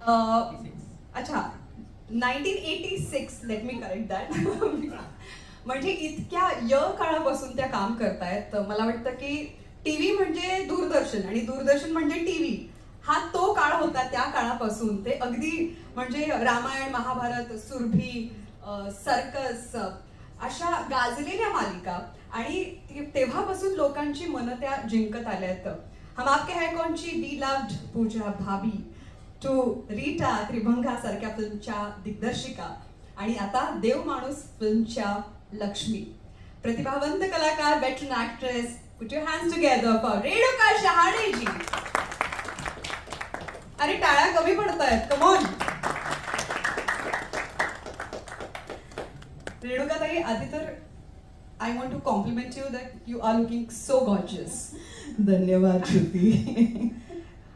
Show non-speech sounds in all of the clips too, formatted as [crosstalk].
अच्छा nineteen eighty six let me correct that म्हणजे इतक्या य काळापासून त्या काम करतायत मला वाटतं की टीव्ही म्हणजे दूरदर्शन आणि दूरदर्शन म्हणजे टीव्ही. हा तो काळ होता त्या काळापासून. ते अगदी म्हणजे रामायण महाभारत सुरभी सर्कस अशा गाजलेल्या मालिका. आणि तेव्हापासून लोकांची मनं त्या जिंकत आल्यात. हम आपके है कौनची beloved Pooja Bhabhi. To Rita Tribhanga सारख्या फिल्मच्या दिग्दर्शिका आणि आता देव माणूस फिल्मच्या लक्ष्मी. प्रतिभावंत कलाकार veteran actress put your hands together for Renuka Shahane ji अरे टाळ्या कमी पडतायत कमॉन रेणुका ताई आधी तर I want to compliment you that you are looking so gorgeous धन्यवाद श्रुती.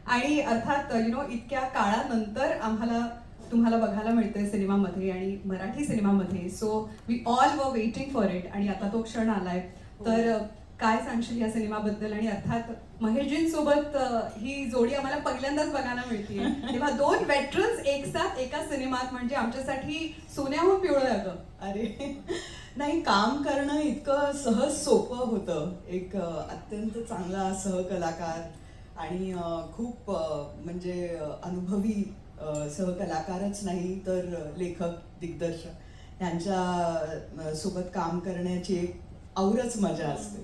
आणि अर्थात यु नो इतक्या काळानंतर आम्हाला तुम्हाला बघायला मिळतंय सिनेमामध्ये आणि मराठी सिनेमामध्ये. So we all were waiting for it आणि आता तो क्षण आलाय. तर अ, काय सांगशील या सिनेमाबद्दल? आणि अर्थात महेशजींसोबत ही जोडी आम्हाला पहिल्यांदाच बघायला मिळते [laughs] तेव्हा दोन वेटरन्स एक साथ एका सिनेमात म्हणजे आमच्यासाठी सोन्याहून पिवळं अगं अरे [laughs] नाही काम करणं इतकं सहज सोपं होतं. एक अत्यंत चांगला सहकलाकार आणि खूप म्हणजे अनुभवी सहकलाकारच नाही तर लेखक दिग्दर्शक यांच्या सोबत काम करण्याची एक औरच मजा असते.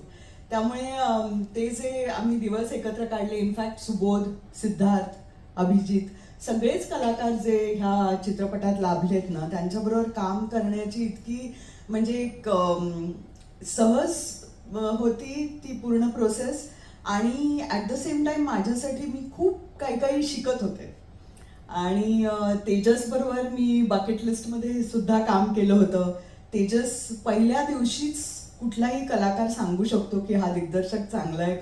त्यामुळे ते जे आम्ही दिवस एकत्र काढले इनफॅक्ट सुबोध सिद्धार्थ अभिजित सगळेच कलाकार जे ह्या चित्रपटात लाभलेत ना त्यांच्याबरोबर काम करण्याची इतकी म्हणजे एक सहज होती ती पूर्ण प्रोसेस आणि ॲट द सेम टाइम माझ्यासाठी मी खूप काही काही शिकत होते. आणि तेजस बरोबर मी बकेट लिस्टमध्ये सुद्धा काम केलं होतं. तेजस पहिल्या दिवशीच कुठलाही कलाकार सांगू शकतो की हा दिग्दर्शक चांगला आहे का?